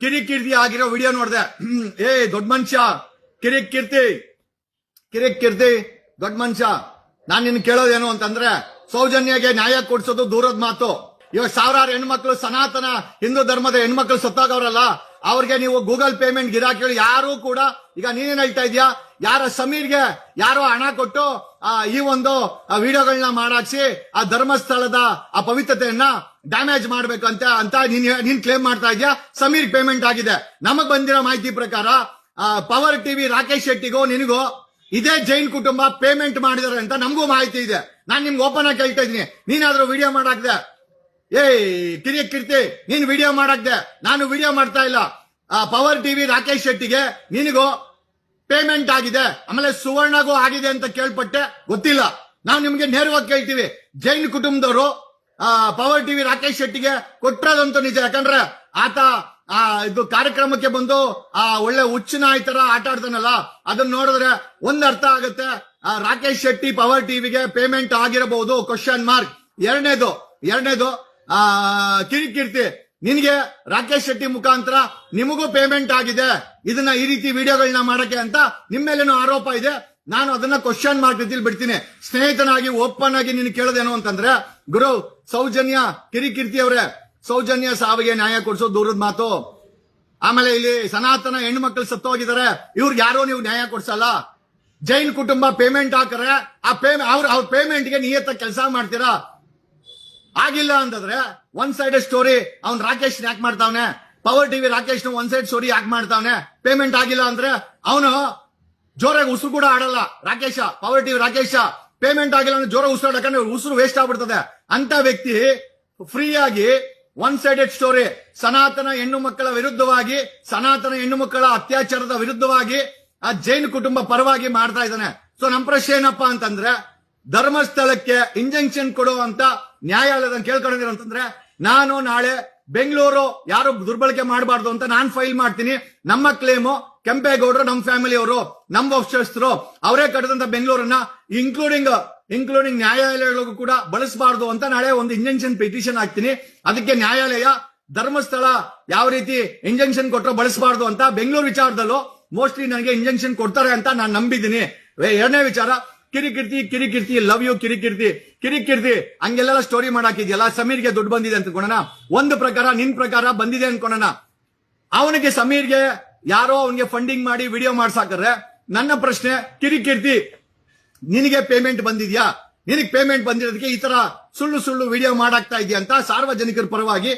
ಕಿರಿಕೀರ್ತಿ ಆಗಿರೋ ವಿಡಿಯೋ ನೋಡಿದೆ. ಏ, ದೊಡ್ಡ ಮನುಷ್ಯ. ಕಿರಿಕ್ ಕೀರ್ತಿ ಕಿರಿಕ್ ಕೀರ್ತಿ ದೊಡ್ಡ ಮನುಷ್ಯ. ನಾನ್ ನಿನ್ ಕೇಳೋದೇನು ಅಂತಂದ್ರೆ, ಸೌಜನ್ಯಗೆ ನ್ಯಾಯ ಕೊಡ್ಸೋದು ದೂರದ ಮಾತು. ಇವಾಗ ಸಾವಿರಾರು ಹೆಣ್ಮಕ್ಳು ಸನಾತನ ಹಿಂದೂ ಧರ್ಮದ ಹೆಣ್ಮಕ್ಳು ಸತ್ತಾಗವ್ರಲ್ಲ, ಅವ್ರಿಗೆ ನೀವು ಗೂಗಲ್ ಪೇಮೆಂಟ್ ಗಿರಾಕಿಗಳು ಯಾರು ಕೂಡ, ಈಗ ನೀನೇನ್ ಹೇಳ್ತಾ ಇದೀಯಾ? ಯಾರ ಸಮೀರ್ಗೆ ಯಾರೋ ಹಣ ಕೊಟ್ಟು ಈ ಒಂದು ವಿಡಿಯೋಗಳನ್ನ ಮಾಡಾಕ್ಸಿ, ಆ ಧರ್ಮಸ್ಥಳದ, ಆ ಪವಿತ್ರತೆಯನ್ನ ಡ್ಯಾಮೇಜ್ ಮಾಡ್ಬೇಕಂತ ಅಂತ ನೀನ್ ನೀನ್ ಕ್ಲೇಮ್ ಮಾಡ್ತಾ ಇದ್ಯಾ? ಸಮೀರ್ ಪೇಮೆಂಟ್ ಆಗಿದೆ. ನಮಗ್ ಬಂದಿರೋ ಮಾಹಿತಿ ಪ್ರಕಾರ ಪವರ್ ಟಿವಿ ರಾಕೇಶ್ ಶೆಟ್ಟಿಗೂ, ನಿನಗೂ ಇದೇ ಜೈನ್ ಕುಟುಂಬ ಪೇಮೆಂಟ್ ಮಾಡಿದಾರೆ ಅಂತ ನಮಗೂ ಮಾಹಿತಿ ಇದೆ. ನಾನು ನಿಮ್ಗೆ ಓಪನ್ ಆಗಿ ಕೇಳ್ತಾ ಇದೀನಿ ನೀನಾದ್ರೂ ವಿಡಿಯೋ ಮಾಡಾಕ್ದೆ? ಏಯ್, ಕಿರಿಯ ಕೀರ್ತಿ, ನೀನ್ ವಿಡಿಯೋ ಮಾಡಾಕ್ದೆ? ನಾನು ವಿಡಿಯೋ ಮಾಡ್ತಾ ಇಲ್ಲ. ಪವರ್ ಟಿವಿ ರಾಕೇಶ್ ಶೆಟ್ಟಿಗೆ ನಿನಗೂ ಪೇಮೆಂಟ್ ಆಗಿದೆ. ಆಮೇಲೆ ಸುವರ್ಣಗೂ ಆಗಿದೆ ಅಂತ ಕೇಳ್ಪಟ್ಟೆ? ಗೊತ್ತಿಲ್ಲ. ನಾವು ನಿಮ್ಗೆ ನೇರವಾಗಿ ಕೇಳ್ತೀವಿ. ಜೈನ್ ಕುಟುಂಬದವರು ಪವರ್ ಟಿವಿ ರಾಕೇಶ್ ಶೆಟ್ಟಿಗೆ ಕೊಟ್ಟಿರೋದಂತೂ ನಿಜ. ಯಾಕಂದ್ರೆ ಆತ, ಆ, ಇದು ಕಾರ್ಯಕ್ರಮಕ್ಕೆ ಬಂದು, ಆ, ಒಳ್ಳೆ ಹುಚ್ಚಿನ ಈ ತರ ಆಟ ಆಡ್ತಾನಲ್ಲ, ಅದನ್ನ ನೋಡಿದ್ರೆ ಒಂದ್ ಅರ್ಥ ಆಗುತ್ತೆ. ಆ, ರಾಕೇಶ್ ಶೆಟ್ಟಿ ಪವರ್ ಟಿವಿಗೆ ಪೇಮೆಂಟ್ ಆಗಿರಬಹುದು ಕ್ವಶನ್ ಮಾರ್ಕ್ ಎರಡನೇದು ಎರಡನೇದು, ಆ ಕಿರಿಕಿರ್ತಿ ನಿನ್ಗೆ ರಾಕೇಶ್ ಶೆಟ್ಟಿ ಮುಖಾಂತರ ನಿಮಗೂ ಪೇಮೆಂಟ್ ಆಗಿದೆ. ಇದನ್ನ ಈ ರೀತಿ ವಿಡಿಯೋಗಳನ್ನ ಮಾಡಕ್ಕೆ ಅಂತ ನಿಮ್ಮ ಮೇಲೇನು ಆರೋಪ ಇದೆ. ನಾನು ಅದನ್ನ ಕ್ವಶನ್ ಮಾರ್ಕ್ ರೀತಿಲಿ ಬಿಡ್ತೀನಿ. ಸ್ನೇಹಿತನಾಗಿ ಓಪನ್ ಆಗಿ ನೀನು ಕೇಳೋದೇನು ಅಂತಂದ್ರೆ, ಗುರು, ಸೌಜನ್ಯ ಕಿರಿಕಿರ್ತಿ ಅವರೇ. ಸೌಜನ್ಯ ಸಾವಿಗೆ ನ್ಯಾಯ ಕೊಡಿಸೋ ದೂರದ ಮಾತು. ಆಮೇಲೆ ಇಲ್ಲಿ ಸನಾತನ ಹೆಣ್ಣು ಮಕ್ಕಳು ಸತ್ತೋಗಿದ್ದಾರೆ. ಇವ್ರಿಗೆ ಯಾರೋ ನೀವು ನ್ಯಾಯ ಕೊಡ್ಸಲ್ಲ. ಜೈನ್ ಕುಟುಂಬ ಪೇಮೆಂಟ್ ಹಾಕರೆ, ಆ ಪೇಮೆಂಟ್ ಅವ್ರ ಅವ್ರ ಪೇಮೆಂಟ್ಗೆ ನಿಯತ ಕೆಲಸ ಮಾಡ್ತೀರಾ? ಆಗಿಲ್ಲ ಅಂತಂದ್ರೆ ಒನ್ ಸೈಡ್ ಸ್ಟೋರಿ ಅವ್ನ್ ರಾಕೇಶ್ ಯಾಕೆ ಮಾಡ್ತಾವನೆ? Power TV Rakesh one side story ಯಾಕೆ ಮಾಡ್ತಾವನೆ? ಪೇಮೆಂಟ್ ಆಗಿಲ್ಲ ಅಂದ್ರೆ, ಅವನು ಜೋರಾಗಿ ಉಸಿರು ಕೂಡ ಆಡಲ್ಲ. Rakesh power TV Rakesh payment ಆಗಿಲ್ಲ ಅಂದ್ರೆ ಜೋರ ಉಸಿರು ಆಡಕಂದ್ರೆ ಉಸಿರು ವೇಸ್ಟ್ ಆಗ್ಬಿಡ್ತದೆ. ಅಂತ ವ್ಯಕ್ತಿ ಫ್ರೀ ಆಗಿ ಒನ್ ಸೈಡೆಡ್ ಸ್ಟೋರಿ ಸನಾತನ ಹೆಣ್ಣು ಮಕ್ಕಳ ವಿರುದ್ಧವಾಗಿ, ಸನಾತನ ಹೆಣ್ಣು ಮಕ್ಕಳ ಅತ್ಯಾಚಾರದ ವಿರುದ್ಧವಾಗಿ ಆ ಜೈನ್ ಕುಟುಂಬ ಪರವಾಗಿ ಮಾಡ್ತಾ ಇದ್ದಾನೆ. ಸೊ ನಮ್ಮ ಪ್ರಶ್ನೆ ಏನಪ್ಪಾ ಅಂತಂದ್ರೆ, ಧರ್ಮಸ್ಥಳಕ್ಕೆ ಇಂಜೆಕ್ಷನ್ ಕೊಡುವಂತ ನ್ಯಾಯಾಲಯದ ಕೇಳ್ಕೊಂಡಿರಂತಂದ್ರೆ ನಾನು ನಾಳೆ ಬೆಂಗಳೂರು ಯಾರು ದುರ್ಬಳಕೆ ಮಾಡಬಾರ್ದು ಅಂತ ನಾನು ಫೈಲ್ ಮಾಡ್ತೀನಿ. ನಮ್ಮ ಕ್ಲೇಮು ಕೆಂಪೇಗೌಡರು ನಮ್ಮ ಫ್ಯಾಮಿಲಿಯವರು ನಮ್ಮ ವಂಶಸ್ಥರು, ಅವರೇ ಕಟ್ಟದಂತ ಬೆಂಗಳೂರನ್ನ ಇನ್ಕ್ಲೂಡಿಂಗ್ ಇನ್ಕ್ಲೂಡಿಂಗ್ ನ್ಯಾಯಾಲಯಗಳಿಗೂ ಕೂಡ ಬಳಸಬಾರ್ದು ಅಂತ ನಾಳೆ ಒಂದು ಇಂಜೆಕ್ಷನ್ ಪಿಟಿಷನ್ ಹಾಕ್ತೀನಿ. ಅದಕ್ಕೆ ನ್ಯಾಯಾಲಯ ಧರ್ಮಸ್ಥಳ ಯಾವ ರೀತಿ ಇಂಜೆಕ್ಷನ್ ಕೊಟ್ಟರು ಬಳಸಬಾರ್ದು ಅಂತ ಬೆಂಗಳೂರು ವಿಚಾರದಲ್ಲೂ ಮೋಸ್ಟ್ಲಿ ನನಗೆ ಇಂಜೆಕ್ಷನ್ ಕೊಡ್ತಾರೆ ಅಂತ ನಾನು ನಂಬಿದ್ದೀನಿ. ಎರಡನೇ ವಿಚಾರ ಕಿರಿಕಿರ್ತಿ ಕಿರಿಕಿರ್ತಿ ಲವ್ ಯು ಕಿರಿಕಿರ್ತಿ ಕಿರಿಕಿರ್ತಿ. ಹಂಗೆಲ್ಲ ಸ್ಟೋರಿ ಮಾಡಾಕಿದ್ಯಲ್ಲ? ಸಮೀರ್ಗೆ ದುಡ್ಡು ಬಂದಿದೆ ಅಂತ ಒಂದು ಪ್ರಕಾರ, ನಿನ್ ಪ್ರಕಾರ ಬಂದಿದೆ ಅನ್ಕೊಳೋಣ ಅವನಿಗೆ ಸಮೀರ್ಗೆ ಯಾರೋ ಅವನಿಗೆ ಫಂಡಿಂಗ್ ಮಾಡಿ ವಿಡಿಯೋ ಮಾಡ್ಸಾಕ್ರೆ ನನ್ನ ಪ್ರಶ್ನೆ, ಕಿರಿಕಿರ್ತಿ, ನಿನಗೆ ಪೇಮೆಂಟ್ ಬಂದಿದ್ಯಾ? ನಿನಗೆ ಪೇಮೆಂಟ್ ಬಂದಿರೋದಕ್ಕೆ ಈ ತರ ಸುಳ್ಳು ಸುಳ್ಳು ವಿಡಿಯೋ ಮಾಡಾಕ್ತಾ ಇದೆಯಾ ಅಂತ ಸಾರ್ವಜನಿಕರ ಪರವಾಗಿ